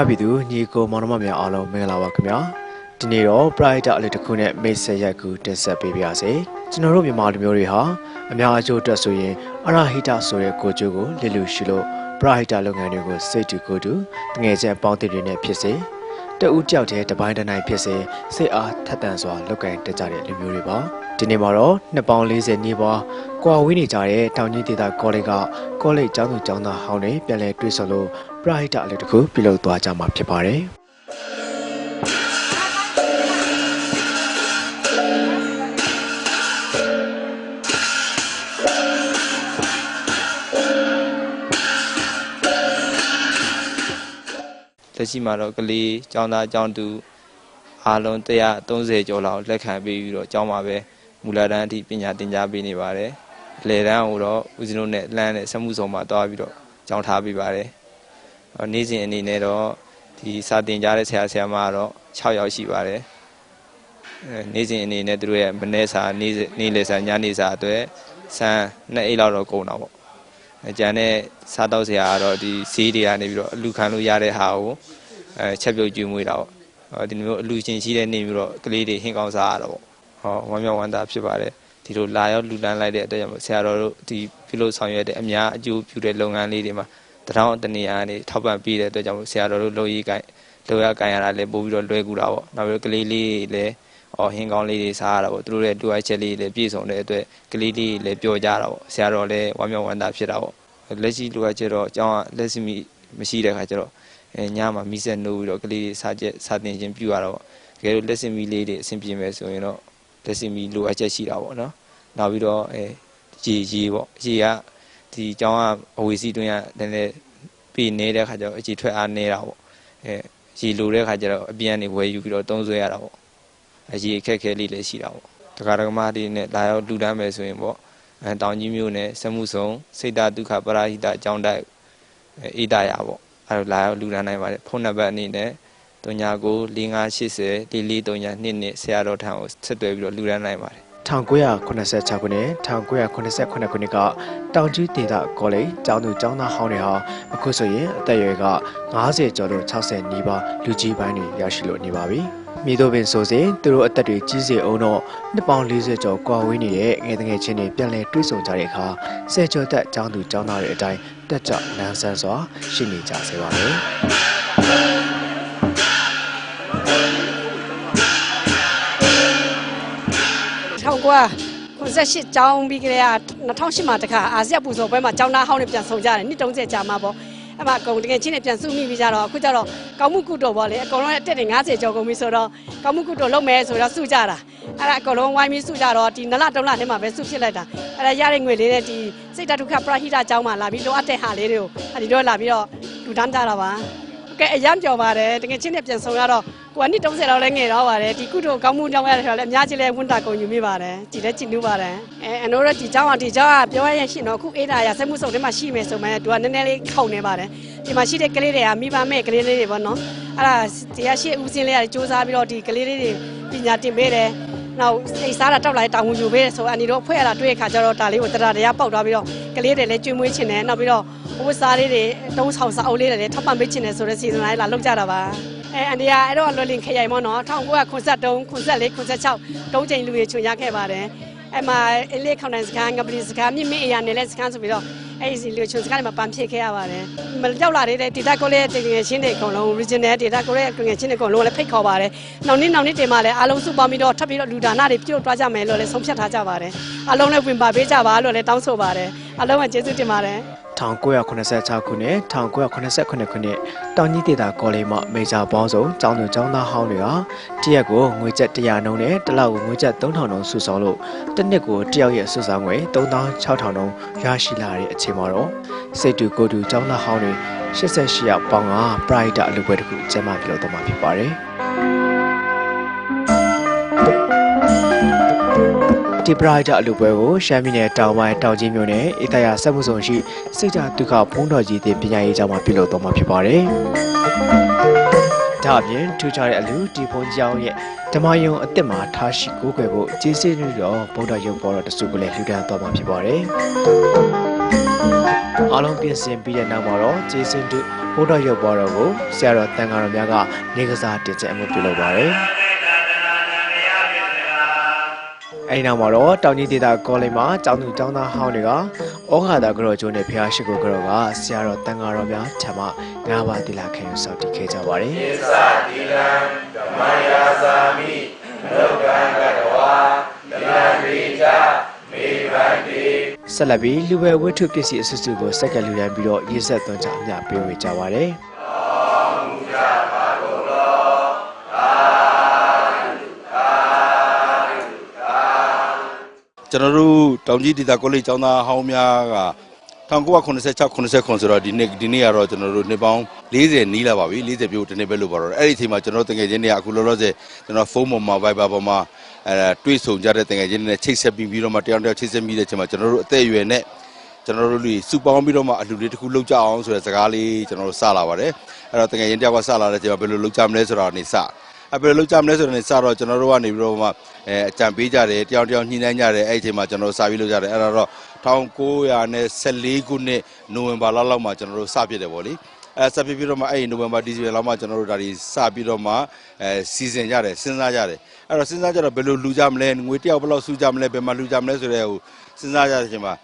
မပြည်သူညီကိုမောင်နှမများအားလုံးမင်္ဂလာပါခင်ဗျာဒီနေ့တော့ Pride အလေးတစ်ခုနဲ့မိတ်ဆက်ရက်ကူတင်ဆက်ပေးပါရစေကျွန်တော်တို့မြန်မာလူမျိုးတွေဟာအများအကျိုးအတွက်ဆိုရင်အရာဟိတဆိုတဲ့ကိုကျိုးကိုလစ်လူရှိလို့ Pride လုပ်ငန်းတွေကိုစိတ်တူကိုယ်တူတငယ်ချင်းအပေါင်းအသင်းတွေနဲ့ဖြစ်စေတဦးတယောက်တည်းတစ်ပိုင်းတစ်နိုင်ဖြစ်စေစိတ်အားထက်သန်စွာလုပ်ကင်တက်ကြတဲ့လူမျိုးတွေပါဒီနေ့မှာတော့နှစ်ပေါင်း40နီးပါးကွာဝေးနေကြတဲ့တောင်ကြီးဒေသကောလိပ်ကကောလိပ်ကျောင်းသူကျောင်းသားဟောင်းတွေပြန်လည်တွေ့ဆုံလို့ Pride အလေးတစ်ခုပြုလုပ်သွားကြမှာဖြစ်ပါတယ်လက်ရှိမှာတော့ကလေးကျောင်းသားကျောင်းသူအားလုံး130ကျော်လောက်လက်ခံပေးပြီးတော့ကျောင်းမှာပဲမူလတန်းအထိပညာသင်ကြားပေးနေပါတယ်။အလယ်တန်းကိုတော့ဦးဇင်းတို့နဲ့လှမ်းတဲ့စမှုဆောင်မှာတွားပြီးတော့ကျောင်းထားပေးပါတယ်။အော် နေ့စဉ်အနေနဲ့တော့ဒီစာသင်ကြားတဲ့ဆရာဆရာမကတော့6ယောက်ရှိပါတယ်။အဲနေ့စဉ်အနေနဲ့သူတို့ရဲ့မနေ့စာနေ့စဉ်နေ့လယ်စာညနေစာအတွက်စံ2အိတ်လောက်တော့ကုန်တော့ပေါ့။အကြံတဲ့စားတော့ဆရာကတော့ဒီဈေးတွေကနေပြီးတော့အလူခံလို့ရတဲ့ဟာကိုအဲချက်ပြုတ်ကျွေးမွေးတာပေါ့ဟောဒီလိုမျိုးအလူချင်းရှိတဲ့နေမျိုးတော့ကလေးတွေဟင်းကောင်းစားရတော့ပေါ့ဟောဝမ်းမြောက်ဝမ်းသာဖြစ်ပါတယ်ဒီလိုလာရောက်လူတန်းလိုက်တဲ့အတွက်ကြောင့်ဆရာတော်တို့ဒီပြုလို့ဆောင်ရွက်တဲ့အများအကျိုးပြုတဲ့လုပ်ငန်းလေးတွေမှာ တထောင်တနေရာကနေထောက်ပံ့ပေးတဲ့အတွက်ကြောင့်ဆရာတော်တို့လုပ်ရေးကိုင်လုပ်ရကိုင်ရတာလည်းပို့ပြီးတော့လွယ်ကူတာပေါ့နောက်ပြီးတော့ကလေးလေးတွေလည်းအော်ဟင်းကောင်းလေးတွေစားရတာပေါ့သူတို့ရဲ့တူအိုက်ချက်လေးတွေလည်းပြည့်စုံတဲ့အတွက်ကလေးလေးတွေလည်းပျော်ကြတာပေါ့ဆရာတော်လည်းဝမ်းမြောက်ဝမ်းသာဖြစ်တာပေါ့လက်ရှိလိုအပ်ချက်တော့အကြောင်းကလက်ရှိမီမရှိတဲ့ခါကျတော့အဲညမှာမီးဆက်နိုးပြီးတော့ကလေးတွေစားချက်စားတင်ခြင်းပြုရတော့တကယ်လို့လက်ရှိမီလေးတွေအဆင်ပြေမယ်ဆိုရင်တော့လက်ရှိမီလိုအပ်ချက်ရှိတာပေါ့နော်နောက်ပြီးတော့အဲရေရေပေါ့ရေက ဒီအကြောင်းကအဝေစီတွင်းကနည်းနည်းပြည်နေတဲ့ခါကျတော့အကြည်ထွက်အားနေတာပေါ့အဲရေလိုတဲ့ခါကျတော့အပြန်နေဝယ်ယူပြီးတော့တုံးဆွဲရတာပေါ့အရေအခက်ခဲလေးလည်းရှိတာပေါ့တက္ကရာကမတွေနဲ့လာရောက်လူတန်းမယ်ဆိုရင်ပေါ့အဲတောင်ကြီးမြို့နယ်စမှုဆောင်စိတ်တဒုက္ခပရာဟိတအကြောင်းတိုက်အေးတရာပေါ့အဲလိုလာရောက်လူတန်းနိုင်ပါတယ်ဖုန်းနံပါတ်အနေနဲ့39 4580 4432နဲ့ဆရာတော်ထံကိုဆက်သွယ်ပြီးတော့လူတန်းနိုင်ပါတယ် 1986ခုနှစ်1989ခုနှစ်ကတောင်ကြီးဒေသကောလိပ်ကျောင်းသူကျောင်းသားဟောင်းတွေဟာအခုဆိုရင်အသက်အရွယ်က90ကျော်လို့60နီးပါးလူကြီးပိုင်းတွေရရှိလို့နေပါပြီ။မိတို့ပင်ဆိုစဉ်သူတို့အသက်တွေကြီးစေအောင်တော့နှစ်ပေါင်း40ကျော်ကွာဝေးနေတဲ့ငယ်တငယ်ချင်းတွေပြန်လည်တွေ့ဆုံကြတဲ့အခါဆယ်ကျော်သက်ကျောင်းသူကျောင်းသားတွေအတိုင်းတက်ကြလန်းဆန်းစွာရှိနေကြစေပါမယ်။ 1998ကျောင်းပြီးကြတဲ့2008မှာတခါအာဆီယံပူဇော်ပွဲမှာကျောင်းသားဟောင်းတွေပြန်ဆောင်ကြတယ်နှစ်30ကြာမှာပေါ့အဲ့မှာအကုန်တကယ်ချင်းတွေပြန်စုမိပြီးကြတော့အခုကျတော့ကောင်းမှုကုတော်ပေါ့လေအကုန်လုံးအတက်တွေ90ကျော်ကုန်ပြီဆိုတော့ကောင်းမှုကုတော်လုပ်မယ်ဆိုတော့စုကြတာအဲ့ဒါအကုန်လုံးဝိုင်းပြီးစုကြတော့ဒီနလတုံးလထဲမှာပဲစုဖြစ်လိုက်တာအဲ့ဒါရတဲ့ငွေလေးနဲ့ဒီစိတ်တဒုက္ခပရဟိတကျောင်းမှာလာပြီးလိုအပ်တဲ့ဟာလေးတွေကိုအဲ့ဒီတော့လာပြီးတော့လူတန်းကြတာပါကဲအရမ်းကြော်ပါတယ်တကယ်ချင်းနဲ့ပြန်ဆောင်ရတော့ကိုကနှစ်30လောက်လဲငယ်တော့ပါတယ်ဒီကုတို့ကောင်းမှုကြောင်းရတယ်ဆိုတော့လည်းအများကြီးလဲဝန်တာကုန်ယူမိပါတယ်ကြည်လဲကြည်နူးပါတယ်အဲအနိုးတော့ဒီเจ้าအောင်ဒီเจ้าကပြောရရင်ရှင်တော့ခုအေးတာရဆက်မှုစုံထဲမှာရှိမယ်ဆိုမှသူကနည်းနည်းလေးခုံနေပါတယ်ဒီမှာရှိတဲ့ကလေးတွေကမိဘမဲ့ကလေးလေးတွေပေါ့နော်အဲ့ဒါတရားရှိဦးစင်းလေးကစူးစမ်းပြီးတော့ဒီကလေးလေးတွေပညာတင်ပေးတယ်နောက်စိတ်စားတာတောက်လိုက်တောင်းဝင်ယူပေးတယ်ဆိုအန်ဒီတော့ဖွဲ့ရတာတွေ့ရခါကျတော့ဒါလေးကိုတရတရားပေါက်သွားပြီးတော့ကလေးတွေလည်းကျွေးမွေးချင်တယ်နောက်ပြီးတော့ဝတ်စားလေးတွေတုံးဆောင်စာအုပ်လေးတွေလည်းထောက်ပံ့ပေးချင်တယ်ဆိုတဲ့စီစဉ်လိုက်လာလောက်ကြတာပါ အဲအန်ဒီကအဲ့တော့လွယ်လင်ခရိုင်မောနော်1993 94 96တုံးချိန်လူတွေချွန်ရခဲ့ပါတယ်အဲ့မှာအလေးခေါင်တန်စကန်ငပလီစကန်မြင့်မြင့်အရာနယ်လဲစကန်ဆိုပြီးတော့အဲ့ဒီလူချွန်စကန်တွေမှာပန်ဖြစ်ခဲ့ရပါတယ်မရောက်လာတဲ့ဒေတာကိုလေးတကယ်ချင်းတွေအကုန်လုံး regional data ကိုလေးတကယ်ချင်းတွေအကုန်လုံးလည်းဖိတ်ခေါ်ပါတယ်နောက်နေ့နောက်နေ့တင်မှာလည်းအားလုံးစုပေါင်းပြီးတော့ထပ်ပြီးတော့လူဒါနတွေပြုတ်သွားကြမယ်လို့လည်းဆုံးဖြတ်ထားကြပါတယ်အားလုံးလည်းဝင်ပါပေးကြပါလို့လည်းတောင်းဆိုပါတယ်အားလုံးကကျေးဇူးတင်ပါတယ် 1986ခုနှစ်1989ခုနှစ်တောင်ကြီးဒေတာကောလိပ်မှမေဂျာပေါင်းစုံကျောင်းသူကျောင်းသားဟောင်းတွေဟာတရက်ကိုငွေကျပ်100နှုန်းနဲ့တစ်လောက်ကိုငွေကျပ်3000နှုန်းစုဆောင်းလို့တစ်နှစ်ကိုတယောက်ရဲ့စုဆောင်းငွေ3600နှုန်းရရှိလာတဲ့အချိန်မှာတော့စိတ်တူကိုယ်တူကျောင်းသားဟောင်းတွေ88ရောက်ပေါင်းကပရိုက်တာအလုပ်ပွဲတစ်ခုကျင်းပပြုလုပ်တော့မှာဖြစ်ပါတယ် ဒီပရိုက်တာအလုပ်ပွဲကိုရှမ်းပြည်နယ်တောင်ပိုင်းတောင်ကြီးမြို့နယ်အေတရာစက်မှုဆောင်ရှိစိတ်ကြဒုက္ခဖုံးတော်ကြီးတင်ပညာရေးကျောင်းမှာပြုလုပ်တော့မှာဖြစ်ပါတယ်။ဒါအပြင်ထူးခြားတဲ့အလူဒီဖုန်းကျောင်းရဲ့ဓမ္မယုံအစ်စ်မှာထားရှိကိုးကွယ်ဖို့ကျေးဇူးပြုတော့ဗုဒ္ဓရုပ်ပေါ်တော်တစုကိုလည်းလှူဒါန်းတော့မှာဖြစ်ပါတယ်။အားလုံးပြင်ဆင်ပြီးတဲ့နောက်မှာတော့ဂျေဆင်တုဘုဒ္ဓရုပ်ပေါ်တော်ကိုဆရာတော်တန်ဃာတော်များကနေကစားတင်ဆက်မှုပြုလုပ်ပါတယ် အဲဒီနောက်မှာတော့တောင်ကြီးဒေသကောလိပ်မှာကျောင်းသူကျောင်းသားဟောင်းတွေကဩဃာတာကရောကျိုးနဲ့ဖျားရှိခိုးကရောကဆရာတော်တန်ဃာတော်များထံမှငါးပါးတိလာခံယူဆောက်တည်ခဲ့ကြပါတယ်ဆက်လက်ပြီးလူပဲဝတ္ထုပစ္စည်းအစုစုကိုစက္ကလူရန်ပြီးတော့ရေးဆက်သွန်းချအမြပေးဝေကြပါတယ် ကျွန်တော်တို့တောင်ကြီးဒေသကောလိပ်ကျောင်းသားဟောင်းများက1986 89ဆိုတော့ဒီနေ့ဒီနေ့ကတော့ကျွန်တော်တို့နှစ်ပေါင်း40နီးလာပါပြီ40ပြည့်ဒီနေ့ပဲလို့ပါတော့အဲ့ဒီအချိန်မှာကျွန်တော်တငယ်ချင်းတွေကအခုလောလောဆယ်ကျွန်တော်ဖုန်းပေါ်မှာ Viber ပေါ်မှာအဲတွေ့ဆုံကြတဲ့တငယ်ချင်းတွေနဲ့ချိတ်ဆက်ပြီးပြီးတော့မှတယောက်တစ်ယောက်ချိတ်ဆက်ပြီးတဲ့အချိန်မှာကျွန်တော်တို့အသက်အရွယ်နဲ့ကျွန်တော်တို့လူစုပေါင်းပြီးတော့မှအလှူလေးတစ်ခုလုပ်ကြအောင်ဆိုတဲ့စကားလေးကျွန်တော်တို့စလာပါတယ်အဲ့တော့တငယ်ချင်းတယောက်ကစလာတဲ့အချိန်မှာဘယ်လိုလုပ်ကြမလဲဆိုတာနေစ အပယ်လောက်ကြမလဲဆိုတော့နေစတော့ကျွန်တော်တို့ကနေပြီးတော့မှအဲအကြံပေးကြတယ်တယောက်တယောက်ညှိနှိုင်းကြတယ်အဲ့ဒီအချိန်မှာကျွန်တော်တို့စာပြီးလုပ်ကြတယ်အဲ့ဒါတော့1914ခုနှစ်နိုဝင်ဘာလလောက်မှာကျွန်တော်တို့စပြစ်တယ်ဗောလေအဲစပြစ်ပြီးတော့မှအဲ့ဒီနိုဝင်ဘာဒီဇင်ဘာလောက်မှာကျွန်တော်တို့ဒါဒီစပြီးတော့မှအဲစီစဉ်ကြတယ်စဉ်းစားကြတယ်အဲ့တော့စဉ်းစားကြတော့ဘယ်လိုလူကြမလဲငွေတယောက်ဘယ်လောက်စုကြမလဲဘယ်မှာလူကြမလဲဆိုတဲ့ဟိုစဉ်းစားကြတဲ့အချိန်မှာ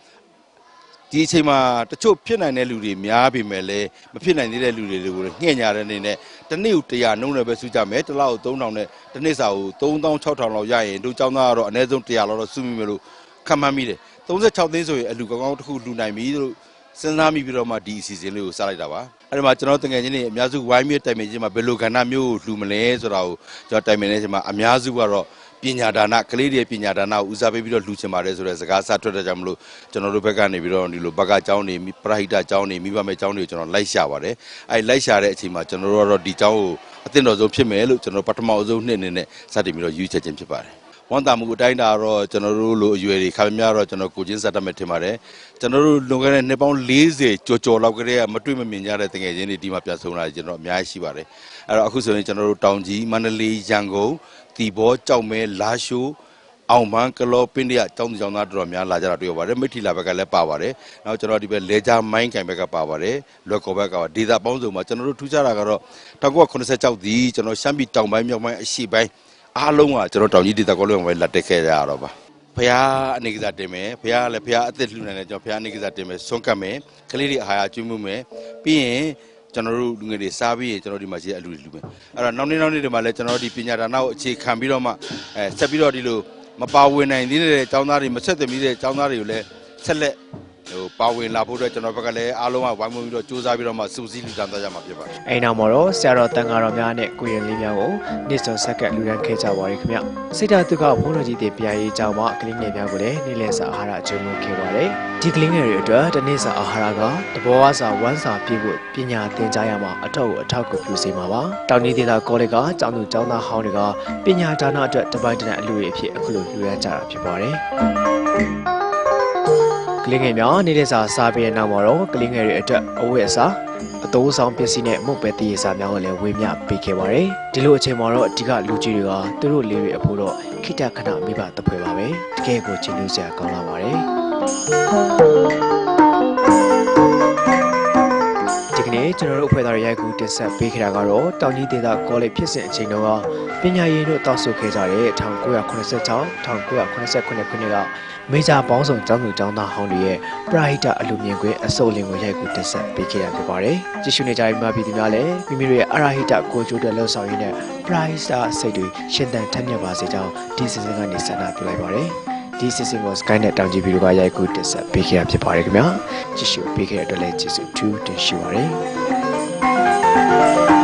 ဒီအချိန်မှာတချို့ဖြစ်နိုင်တဲ့လူတွေများပြီမဲ့လည်းမဖြစ်နိုင်သေးတဲ့လူတွေကိုညှင့်ညာတဲ့အနေနဲ့တစ်နေ့ကို100နှုန်းနဲ့ပဲစုကြမယ်တစ်လောက်3000နဲ့တစ်နေ့စာကို3000 6000လောက်ရရင်တို့ចောင်းသားကတော့အနည်းဆုံး100လောက်တော့စုမိမယ်လို့ခန့်မှန်းမိတယ်36သိန်းဆိုရင်အလူကောင်းကောင်းတစ်ခုလူနိုင်ပြီလို့စဉ်းစားမိပြီးတော့မှဒီအစီအစဉ်လေးကိုစလိုက်တာပါအဲ့ဒီမှာကျွန်တော်တငယ်ချင်းတွေအများစုဝိုင်းမြတိုင်ပင်ချင်းမှာဘယ်လိုကဏ္ဍမျိုးကိုလှူမလဲဆိုတာကိုကျွန်တော်တိုင်ပင်နေချင်းမှာအများစုကတော့ ပညာဒါနကလေးတွေရဲ့ပညာဒါနကိုဦးစားပေးပြီးတော့လှူချင်ပါတယ်ဆိုတဲ့စကားစထွက်တဲ့ကြောင့်မလို့ကျွန်တော်တို့ဘက်ကနေပြီးတော့ဒီလိုဘက်ကကျောင်းနေပရဟိတကျောင်းနေမိဘမဲ့ကျောင်းတွေကိုကျွန်တော်လိုက်ရှာပါတယ်အဲလိုက်ရှာတဲ့အချိန်မှာကျွန်တော်တို့ကတော့ဒီကျောင်းကိုအသင့်တော်ဆုံးဖြစ်မယ်လို့ကျွန်တော်ပထမအဆုံးနှစ်အနေနဲ့စတင်ပြီးတော့ယူချက်ခြင်းဖြစ်ပါတယ် ဝန်တာမှုအတိုင်းတာတော့ကျွန်တော်တို့လိုအရွယ်တွေခါများတော့ကျွန်တော်ကိုချင်းစတတ်မဲ့ထင်ပါတယ်ကျွန်တော်တို့လွန်ခဲ့တဲ့နှစ်ပေါင်း40ကျော်ကျော်လောက်ကလေးကမတွေ့မမြင်ကြတဲ့တကယ်ချင်းတွေဒီမှာပြန်ဆုံးလာကျွန်တော်အများကြီးရှိပါတယ်အဲ့တော့အခုဆိုရင်ကျွန်တော်တို့တောင်ကြီးမန္တလေးရန်ကုန်တီဘောကြောက်မဲလာရှိုးအောင်မန်းကလောပင်းတရကျောင်းသူကျောင်းသားတော်တော်များလာကြတာတွေ့ရပါတယ်မိထီလာဘက်ကလည်းပါပါတယ်နောက်ကျွန်တော်ဒီဘက်လေဂျာမိုင်းကင်ဘက်ကပါပါတယ်လွယ်ကော်ဘက်ကပါဒေတာပေါင်းစုံမှာကျွန်တော်တို့ထူးခြားတာကတော့1986ဒီကျွန်တော်ရှမ်းပြည်တောင်ပိုင်းမြောက်ပိုင်းအရှေ့ပိုင်း အားလုံးကကျွန်တော်တောင်ကြီးဒေတာကောလုံးပဲလက်တက်ခဲ့ကြရတော့ပါဖះအနေကစားတင်မယ်ဖះကလည်းဖះအသက်လှူနိုင်တယ်ကျွန်တော်ဖះအနေကစားတင်မယ်ဆွန့်ကတ်မယ်ကလေးတွေအာဟာရကျွေးမှုမယ်ပြီးရင်ကျွန်တော်တို့လူငယ်တွေစားပြီးရင်ကျွန်တော်ဒီမှာရှိတဲ့အလူတွေလူမယ်အဲ့တော့နောက်နေ့နောက်နေ့တွေမှာလည်းကျွန်တော်တို့ဒီပညာဒါနကိုအခြေခံပြီးတော့မှအဲဆက်ပြီးတော့ဒီလိုမပါဝင်နိုင်သေးတဲ့ကျောင်းသားတွေမဆက်သွယ်မိတဲ့ကျောင်းသားတွေကိုလည်းဆက်လက် ဟိုပါဝင်လာဖို့အတွက်ကျွန်တော်ဘက်ကလည်းအားလုံးကဝိုင်းဝန်းပြီးတော့စူးစမ်းပြီးတော့မှစူးစီးလူတန်းသွားကြမှာဖြစ်ပါတယ်အဲဒီနောက်မှာတော့ဆရာတော်တန်ဃာတော်များနဲ့ကိုရင်လေးများကိုနေ့စွန်ဆက်ကလူရန်ခဲ့ကြပါရခင်ဗျစိတ်ဓာတ်တုကဘုန်းတော်ကြီးတွေပြန်ရေးကြောင်းမှာကလေးငယ်များကိုလည်းနေ့လည်စာအာဟာရကျုံလို့ခဲ့ပါတယ်ဒီကလေးငယ်တွေအတွက်တနေ့စာအာဟာရကတဘောဝစာဝမ်းစာပြည့်ဖို့ပညာသင်ကြားရမှာအထောက်အထောက်ကိုပြုစေမှာပါတောင်ကြီးဒေသကောလိပ်ကကျောင်းသူကျောင်းသားဟောင်းတွေကပညာဒါနအတွက်တပိုင်းတနက်အလူတွေအဖြစ်အခုလိုလူရန်ကြတာဖြစ်ပါတယ် ကလေးငယ်များနေတဲ့စာစားပြီးတဲ့နောက်မှာတော့ကလေးငယ်တွေအတွက်အဝတ်အစားအတိုးဆောင်ပစ္စည်းနဲ့မုတ်ပဲတည်ရစာများကိုလည်းဝေမျှပေးခဲ့ပါတယ်ဒီလိုအချိန်မှာတော့အဓိကလူကြီးတွေကသူတို့လေးတွေအဖို့တော့ခိတခဏမိဘတပွဲပါပဲတကယ်ကိုချင်လို့စရာကောင်းလာပါတယ်ဒီက နေ့ကျွန်တော်တို့အဖွဲ့သားတွေရိုက်ကူးတင်ဆက်ပေးခဲ့တာကတော့တောင်ကြီးဒေသကောလိပ်ဖြစ်စဉ်အချိန်တုန်းကပညာရေးတို့တောက်ဆိုခဲ့ကြတဲ့1986 1989ခုနှစ်ကမေဂျာပေါင်းစုံကျောင်းသူကျောင်းသားဟောင်းတွေရဲ့ပရိုက်တာအလူမြင်ကွင်းအစုံလင်ကိုရိုက်ကူးတင်ဆက်ပေးခဲ့ရဖြစ်ပါတယ်။ကြည့်ရှုနေကြတဲ့မြန်မာပြည်သူများလည်းမိမိတို့ရဲ့အရာဟိတကိုကြိုးတဲ့လှုပ်ဆောင်ရင်းနဲ့ price တာစိတ်တွေရှင်သန်ထက်မြက်ပါစေကြောင်းဒီစီစဉ်ကနေဆန္ဒပြုလိုက်ပါတယ်။ ဒီစီစဉ်ကို Sky နဲ့တောင်ကြီးဗီဒီယိုကရိုက်ကူးတင်ဆက်ပေးခဲ့ရဖြစ်ပါတယ်ခင်ဗျာ။ကြည့်ရှုပေးခဲ့တဲ့အတွက်လည်းကျေးဇူးထူးတင်ရှိပါတယ်။